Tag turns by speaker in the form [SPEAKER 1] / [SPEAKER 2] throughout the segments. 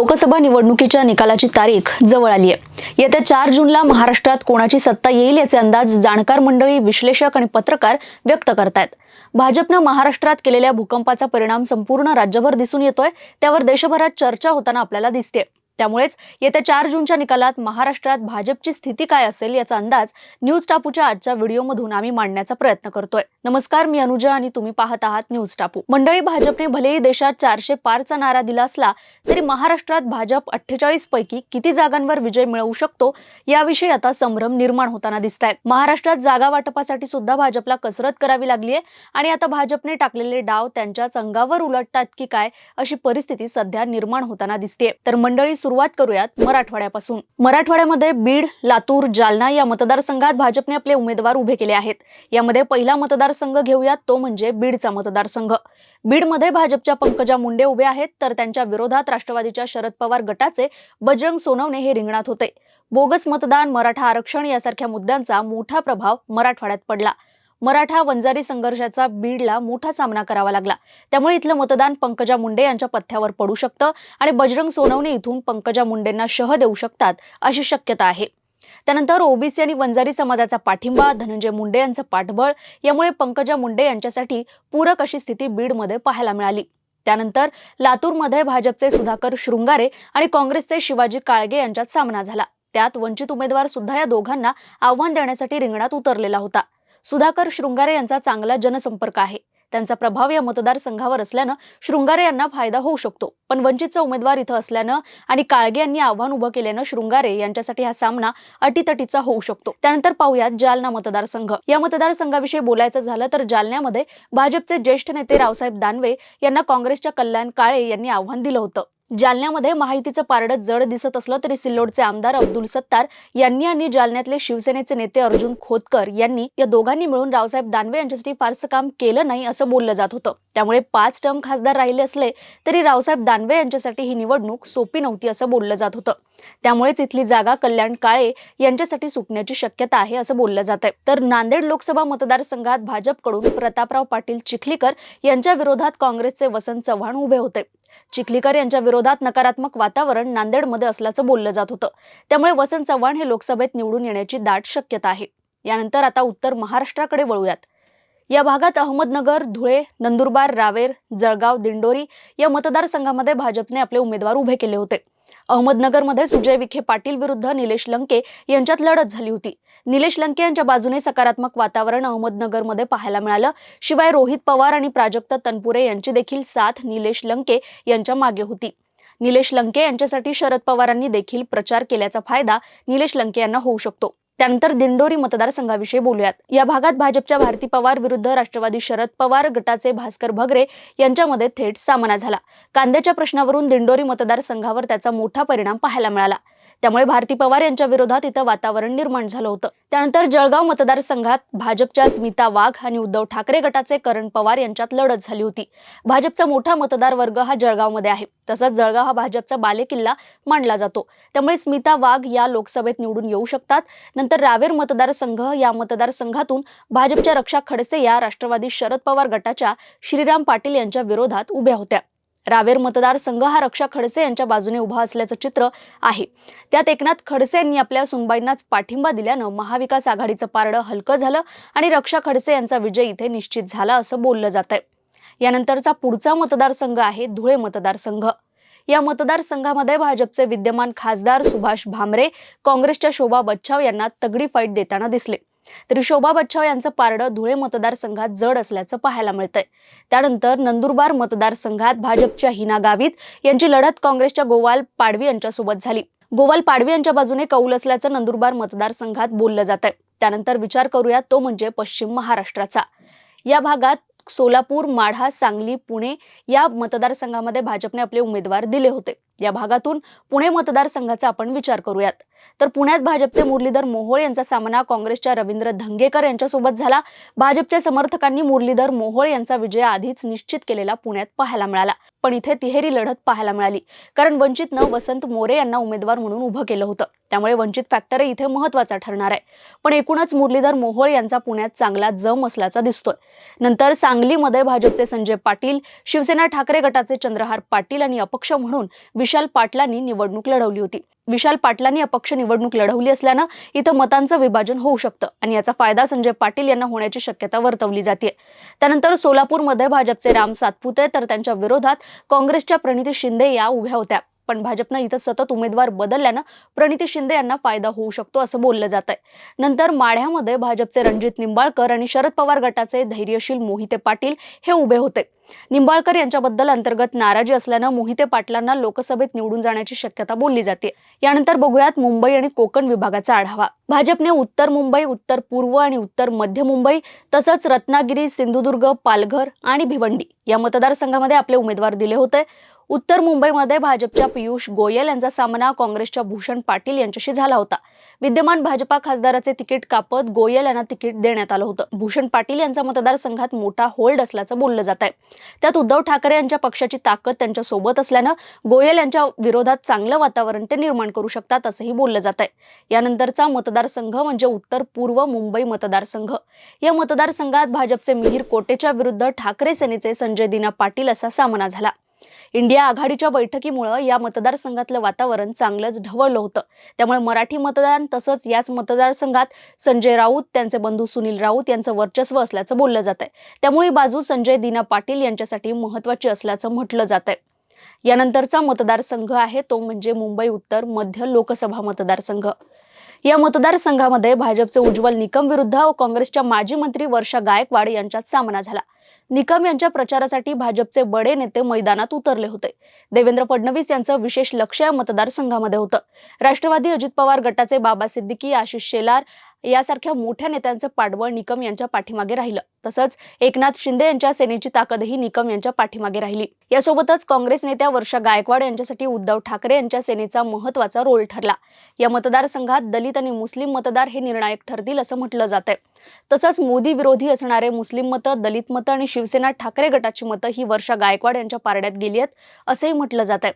[SPEAKER 1] लोकसभा निवडणुकीच्या निकालाची तारीख जवळ आली आहे येत्या चार जूनला महाराष्ट्रात कोणाची सत्ता येईल याचे अंदाज जाणकार मंडळी विश्लेषक आणि पत्रकार व्यक्त करतायत. भाजपनं महाराष्ट्रात केलेल्या भूकंपाचा परिणाम संपूर्ण राज्यभर दिसून येतोय. त्यावर देशभरात चर्चा होताना आपल्याला दिसते त्यामुळेच येत्या चार जूनच्या निकालात महाराष्ट्रात भाजपची स्थिती काय असेल याचा अंदाज न्यूज टापूच्या आजच्या व्हिडिओमधून आम्ही मांडण्याचा प्रयत्न करतोय. नमस्कार मी अनुजा आणि तुम्ही पाहत आहात न्यूज टापू. मंडळी भाजपने भलेही देशात चारशे पारचा नारा दिला असला तरी महाराष्ट्रात भाजप अठ्ठेचाळीस पैकी किती जागांवर विजय मिळवू शकतो याविषयी आता संभ्रम निर्माण होताना दिसत आहेत महाराष्ट्रात जागा वाटपासाठी सुद्धा भाजपला कसरत करावी लागली आहे आणि आता भाजपने टाकलेले डाव त्यांच्याच अंगावर उलटतात की काय अशी परिस्थिती सध्या निर्माण होताना दिसते तर मंडळी सुरुवात करूयात मराठवाड्यापासून. मराठवाड्यामध्ये बीड लातूर जालना या मतदारसंघात भाजपने आपले उमेदवार उभे केले आहेत. यामध्ये पहिला मतदारसंघ घेऊयात तो म्हणजे बीडचा मतदारसंघ. बीडमध्ये भाजपच्या पंकजा मुंडे उभे आहेत तर त्यांच्या विरोधात राष्ट्रवादीच्या शरद पवार गटाचे बजरंग सोनवणे हे रिंगणात होते. बोगस मतदान मराठा आरक्षण यासारख्या मुद्द्यांचा मोठा प्रभाव मराठवाड्यात पडला. मराठा वंजारी संघर्षाचा बीडला मोठा सामना करावा लागला. त्यामुळे इथलं मतदान पंकजा मुंडे यांच्या पथ्यावर पडू शकतं आणि बजरंग सोनवणे इथून पंकजा मुंडेंना शह देऊ शकतात अशी शक्यता आहे. त्यानंतर ओबीसी आणि वंजारी समाजाचा पाठिंबा धनंजय मुंडे यांचं पाठबळ यामुळे पंकजा मुंडे यांच्यासाठी पूरक अशी स्थिती बीडमध्ये पाहायला मिळाली. त्यानंतर लातूरमध्ये भाजपचे सुधाकर शृंगारे आणि काँग्रेसचे शिवाजी काळगे यांच्यात सामना झाला. त्यात वंचित उमेदवार सुद्धा या दोघांना आव्हान देण्यासाठी रिंगणात उतरलेला होता. सुधाकर शृंगारे यांचा चांगला जनसंपर्क आहे. त्यांचा प्रभाव या मतदारसंघावर असल्यानं शृंगारे यांना फायदा होऊ शकतो. पण वंचितचा उमेदवार इथं असल्यानं आणि काळगे यांनी आव्हान उभं केल्यानं शृंगारे यांच्यासाठी हा सामना अटीतटीचा होऊ शकतो. त्यानंतर पाहूयात जालना मतदारसंघ. या मतदारसंघाविषयी बोलायचं झालं तर जालन्यामध्ये भाजपचे ज्येष्ठ नेते रावसाहेब दानवे यांना काँग्रेसच्या कल्याण काळे यांनी आव्हान दिलं होतं. जालन्यामध्ये माहितीचं पारडं जड दिसत असलं तरी सिल्लोडचे आमदार अब्दुल सत्तार यांनी आणि जालन्यातले शिवसेनेचे नेते अर्जुन खोतकर यांनी या दोघांनी मिळून रावसाहेब दानवे यांच्यासाठी फारसं काम केलं नाही असं बोललं जात होतं. त्यामुळे पाच टर्म खासदार राहिले असले तरी रावसाहेब दानवे यांच्यासाठी ही निवडणूक सोपी नव्हती असं बोललं जात होतं. त्यामुळेच इथली जागा कल्याण काळे यांच्यासाठी सुटण्याची शक्यता आहे असं बोललं जात आहे. तर नांदेड लोकसभा मतदारसंघात भाजपकडून प्रतापराव पाटील चिखलीकर यांच्या विरोधात काँग्रेसचे वसंत चव्हाण उभे होते. चिखलीकर यांच्या विरोधात नकारात्मक वातावरण नांदेडमध्ये असल्याचं बोललं जात होतं. त्यामुळे वसंत चव्हाण हे लोकसभेत निवडून येण्याची दाट शक्यता आहे. यानंतर आता उत्तर महाराष्ट्राकडे वळूयात. या भागात अहमदनगर धुळे नंदुरबार रावेर जळगाव दिंडोरी या मतदारसंघामध्ये भाजपने आपले उमेदवार उभे केले होते. अहमदनगरमध्ये सुजय विखे पाटील विरुद्ध निलेश लंके यांच्यात लढत झाली होती. निलेश लंके यांच्या बाजूने सकारात्मक वातावरण अहमदनगरमध्ये पाहायला मिळालं. शिवाय रोहित पवार आणि प्राजक्त तनपुरे यांची देखील साथ निलेश लंके यांच्या मागे होती. निलेश लंके यांच्यासाठी शरद पवारांनी देखील प्रचार केल्याचा फायदा निलेश लंके यांना होऊ शकतो. त्यानंतर दिंडोरी मतदारसंघाविषयी बोलूयात. या भागात भाजपच्या भारती पवार विरुद्ध राष्ट्रवादी शरद पवार गटाचे भास्कर भगरे यांच्यामध्ये थेट सामना झाला. कांद्याच्या प्रश्नावरून दिंडोरी मतदारसंघावर त्याचा मोठा परिणाम पाहायला मिळाला. त्यामुळे भारती पवार यांच्या विरोधात इथं वातावरण निर्माण झालं होतं. त्यानंतर जळगाव मतदारसंघात भाजपच्या स्मिता वाघ आणि उद्धव ठाकरे गटाचे करण पवार यांच्यात लढत झाली होती. भाजपचा मोठा मतदार वर्ग हा जळगावमध्ये आहे. तसंच जळगाव हा भाजपचा बालेकिल्ला मानला जातो. त्यामुळे स्मिता वाघ या लोकसभेत निवडून येऊ शकतात. नंतर रावेर मतदारसंघ या मतदारसंघातून भाजपच्या रक्षा खडसे या राष्ट्रवादी शरद पवार गटाच्या श्रीराम पाटील यांच्या विरोधात उभ्या होत्या. रावेर मतदारसंघ हा रक्षा खडसे यांच्या बाजूने उभा असल्याचं चित्र आहे. त्यात एकनाथ खडसे यांनी आपल्या सुनबाईंनाच पाठिंबा दिल्यानं महाविकास आघाडीचं पारडं हलकं झालं आणि रक्षा खडसे यांचा विजय इथे निश्चित झाला असं बोललं जात आहे यानंतरचा पुढचा मतदारसंघ आहे धुळे मतदारसंघ. या मतदारसंघामध्ये भाजपचे विद्यमान खासदार सुभाष भामरे काँग्रेसच्या शोभा बच्छाव यांना तगडी फाईट देताना दिसले. तरी शोभा बच्छाव यांचं पारडं धुळे मतदारसंघात जड असल्याचं पाहायला मिळतंय. त्यानंतर नंदुरबार मतदारसंघात भाजपच्या हिना गावित यांची लढत काँग्रेसच्या गोवाल पाडवी यांच्यासोबत झाली. गोवाल पाडवी यांच्या बाजूने कौल असल्याचं नंदुरबार मतदारसंघात बोललं जात आहे त्यानंतर विचार करूया तो म्हणजे पश्चिम महाराष्ट्राचा. या भागात सोलापूर माढा सांगली पुणे या मतदारसंघामध्ये भाजपने आपले उमेदवार दिले होते. या भागातून पुणे मतदारसंघाचा आपण विचार करूयात. तर पुण्यात भाजपचे मुरलीधर मोहोळ यांचा सामना काँग्रेसच्या रवींद्र धंगेकर यांच्यासोबत झाला. भाजपच्या समर्थकांनी मुरलीधर मोहोळ यांचा विजय आधीच निश्चित केलेला पुण्यात पाहायला मिळाला. पण इथे तिहेरी लढत पाहायला मिळाली. कारण वंचितनं वसंत मोरे यांना उमेदवार म्हणून उभं केलं होतं. त्यामुळे वंचित फॅक्टर इथे महत्त्वाचा ठरणार आहे. पण एकूणच मुरलीधर मोहोळ यांचा पुण्यात चांगला जम असल्याचा दिसतोय. नंतर सांगलीमध्ये भाजपचे संजय पाटील शिवसेना ठाकरे गटाचे चंद्रहार पाटील आणि अपक्ष म्हणून विशाल पाटलांनी निवडणूक लढवली होती. विशाल पाटलांनी अपक्ष निवडणूक लढवली असल्यानं इथं मतांचं विभाजन होऊ शकतं आणि याचा फायदा संजय पाटील यांना होण्याची शक्यता वर्तवली जाते त्यानंतर सोलापूरमध्ये भाजपचे राम सातपुते तर त्यांच्या विरोधात काँग्रेसच्या प्रणिती शिंदे या उभ्या होत्या. पण भाजपनं इथं सतत उमेदवार बदलल्यानं प्रणिती शिंदे यांना फायदा होऊ शकतो असं बोललं जात आहे नंतर माढ्यामध्ये भाजपचे रणजित निंबाळकर आणि शरद पवार गटाचे धैर्यशील मोहिते पाटील हे उभे होते. निंबाळकर यांच्याबद्दल अंतर्गत नाराजी असल्यानं मोहिते पाटलांना लोकसभेत निवडून जाण्याची शक्यता बोलली जाते. यानंतर बघूयात मुंबई आणि कोकण विभागाचा आढावा. भाजपने उत्तर मुंबई उत्तर पूर्व आणि उत्तर मध्य मुंबई तसंच रत्नागिरी सिंधुदुर्ग पालघर आणि भिवंडी या मतदारसंघामध्ये आपले उमेदवार दिले होते. उत्तर मुंबईमध्ये भाजपच्या पियुष गोयल यांचा सामना काँग्रेसच्या भूषण पाटील यांच्याशी झाला होता. विद्यमान भाजपा खासदाराचे तिकीट कापत गोयल यांना तिकीट देण्यात आलं होतं. भूषण पाटील यांचा मतदारसंघात मोठा होल्ड असल्याचं बोललं जात आहे त्यात उद्धव ठाकरे यांच्या पक्षाची ताकद त्यांच्यासोबत असल्यानं गोयल यांच्या विरोधात चांगलं वातावरण ते निर्माण करू शकतात असंही बोललं जात आहे यानंतरचा मतदारसंघ म्हणजे उत्तर पूर्व मुंबई मतदारसंघ. या मतदारसंघात भाजपचे मिहीर कोटेच्या विरुद्ध ठाकरे सेनेचे संजय दिना पाटील असा सामना झाला. इंडिया आघाडीच्या बैठकीमुळं या मतदारसंघातलं वातावरण चांगलंच ढवळलं होतं. त्यामुळे मराठी मतदान तसंच याच मतदारसंघात संजय राऊत त्यांचे बंधू सुनील राऊत यांचं वर्चस्व असल्याचं बोललं जात आहे त्यामुळे बाजू संजय दिना पाटील यांच्यासाठी महत्वाची असल्याचं म्हटलं जात आहे यानंतरचा मतदारसंघ आहे तो म्हणजे मुंबई उत्तर मध्य लोकसभा मतदारसंघ. या मतदारसंघामध्ये भाजपचे उज्ज्वल निकम विरुद्ध काँग्रेसच्या माजी मंत्री वर्षा गायकवाड यांच्यात सामना झाला. निकम यांच्या प्रचारासाठी भाजपचे बडे नेते मैदानात उतरले होते. देवेंद्र फडणवीस यांचं विशेष लक्ष या मतदारसंघामध्ये होतं. राष्ट्रवादी अजित पवार गटाचे बाबा सिद्दीकी आशिष शेलार यासारख्या मोठ्या नेत्यांचं पाठबळ निकम यांच्या पाठीमागे राहिलं. तसंच एकनाथ शिंदे यांच्या सेनेची ताकदही निकम यांच्या पाठीमागे राहिली. यासोबतच काँग्रेस नेत्या वर्षा गायकवाड यांच्यासाठी उद्धव ठाकरे यांच्या सेनेचा महत्त्वाचा रोल ठरला. या मतदारसंघात दलित आणि मुस्लिम मतदार हे निर्णायक ठरतील असं म्हटलं जात आहे तसंच मोदी विरोधी असणारे मुस्लिम मतं दलित मतं आणि शिवसेना ठाकरे गटाची मतं ही वर्षा गायकवाड यांच्या पारड्यात गेली आहेत असंही म्हटलं जात आहे.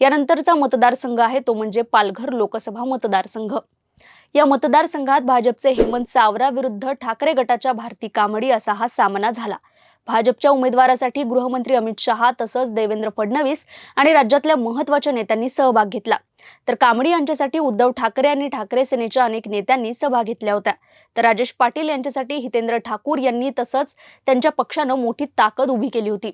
[SPEAKER 1] यानंतरचा मतदारसंघ आहे तो म्हणजे पालघर लोकसभा मतदारसंघ. या मतदारसंघात भाजपचे हेमंत सावरा विरुद्ध ठाकरे गटाच्या भारती कामडी असा हा सामना झाला. भाजपच्या उमेदवारासाठी गृहमंत्री अमित शहा तसंच देवेंद्र फडणवीस आणि राज्यातल्या महत्त्वाच्या नेत्यांनी सहभाग घेतला. तर कांबडी यांच्यासाठी उद्धव ठाकरे आणि ठाकरे सेनेच्या अनेक नेत्यांनी सभा घेतल्या होत्या. तर राजेश पाटील यांच्यासाठी हितेंद्र ठाकूर यांनी तसंच त्यांच्या पक्षानं मोठी ताकद उभी केली होती.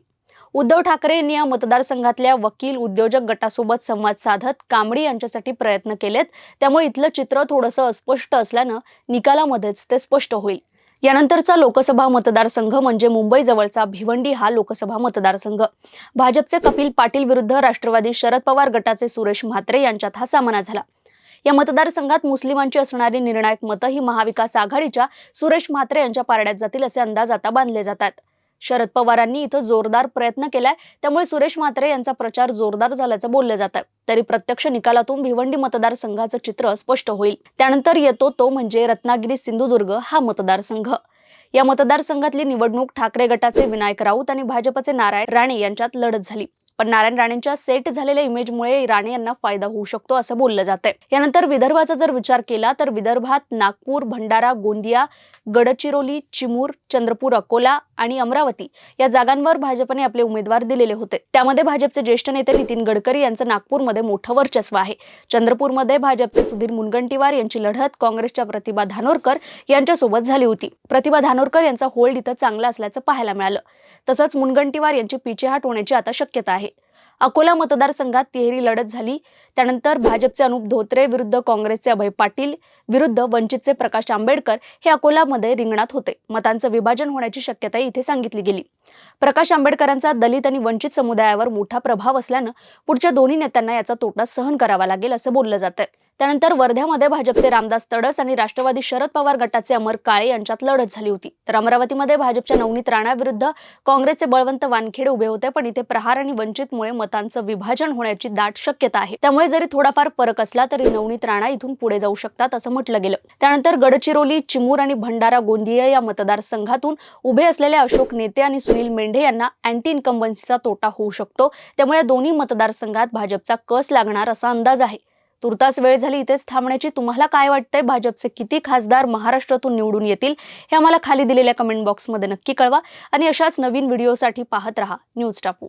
[SPEAKER 1] उद्धव ठाकरे यांनी या मतदारसंघातल्या वकील उद्योजक गटासोबत संवाद साधत कांबडी यांच्यासाठी प्रयत्न केलेत. त्यामुळे इथलं चित्र थोडंसं अस्पष्ट असल्यानं निकालामध्येच ते स्पष्ट होईल. यानंतरचा लोकसभा मतदारसंघ म्हणजे मुंबई जवळचा भिवंडी हा लोकसभा मतदारसंघ. भाजपचे कपिल पाटील विरुद्ध राष्ट्रवादी शरद पवार गटाचे सुरेश म्हात्रे यांच्यात हा सामना झाला. या मतदारसंघात मुस्लिमांची असणारी निर्णायक मतं ही महाविकास आघाडीच्या सुरेश म्हात्रे यांच्या पारड्यात जातील असे अंदाज आता बांधले जातात. शरद पवारांनी इथं जोरदार प्रयत्न केलाय. त्यामुळे सुरेश म्हात्रे यांचा प्रचार जोरदार झाल्याचं बोललं जात आहे तरी प्रत्यक्ष निकालातून भिवंडी मतदारसंघाचं चित्र स्पष्ट होईल. त्यानंतर येतो तो म्हणजे रत्नागिरी सिंधुदुर्ग हा मतदारसंघ. या मतदारसंघातली निवडणूक ठाकरे गटाचे विनायक राऊत आणि भाजपचे नारायण राणे यांच्यात लढत झाली. पण नारायण राणेंच्या सेट झालेल्या इमेजमुळे राणे यांना फायदा होऊ शकतो असं बोललं जात यानंतर विदर्भाचा जर विचार केला तर विदर्भात नागपूर भंडारा गोंदिया गडचिरोली चिमूर चंद्रपूर अकोला आणि अमरावती या जागांवर भाजपने आपले उमेदवार दिलेले होते. त्यामध्ये भाजपचे ज्येष्ठ नेते नितीन गडकरी यांचं नागपूरमध्ये मोठं वर्चस्व आहे. चंद्रपूरमध्ये भाजपचे सुधीर मुनगंटीवार यांची लढत काँग्रेसच्या प्रतिभा धानोरकर यांच्यासोबत झाली होती. प्रतिभा धानोरकर यांचा होल्ड इथं चांगला असल्याचं पाहायला मिळालं. तसंच मुनगंटीवार यांची पिछेहाट होण्याची आता शक्यता आहे. अकोला मतदारसंघात तिहेरी लढत झाली. त्यानंतर भाजपचे अनुप धोत्रे विरुद्ध काँग्रेसचे अभय पाटील विरुद्ध वंचितचे प्रकाश आंबेडकर हे अकोलामध्ये रिंगणात होते. मतांचं विभाजन होण्याची शक्यता इथे सांगितली गेली. प्रकाश आंबेडकरांचा दलित आणि वंचित समुदायावर मोठा प्रभाव असल्यानं पुढच्या दोन्ही नेत्यांना याचा तोटा सहन करावा लागेल असं बोललं जातं त्यानंतर वर्ध्यामध्ये भाजपचे रामदास तडस आणि राष्ट्रवादी शरद पवार गटाचे अमर काळे यांच्यात लढत झाली होती. तर अमरावतीमध्ये भाजपच्या नवनीत राणाविरुद्ध काँग्रेसचे बळवंत वानखेडे उभे होते पण इथे प्रहार आणि वंचितमुळे मतांचं विभाजन होण्याची दाट शक्यता आहे. त्यामुळे जरी थोडाफार फरक असला तरी नवनीत राणा इथून पुढे जाऊ शकतात असं म्हटलं गेलं. त्यानंतर गडचिरोली चिमूर आणि भंडारा गोंदिया या मतदारसंघातून उभे असलेले अशोक नेते आणि सुनील मेंढे यांना अँटी इन्कम्बन्सीचा तोटा होऊ शकतो. त्यामुळे दोन्ही मतदारसंघात भाजपचा कस लागणार असा अंदाज आहे. तुर्तास वेळ झाली इथेच थांबण्याची. तुम्हाला काय वाटतंय? भाजपचे किती खासदार महाराष्ट्रातून निवडून येतील? हे आम्हाला खाली दिलेल्या कमेंट बॉक्समध्ये नक्की कळवा. आणि अशाच नवीन व्हिडिओसाठी पाहत रहा. न्यूज टापू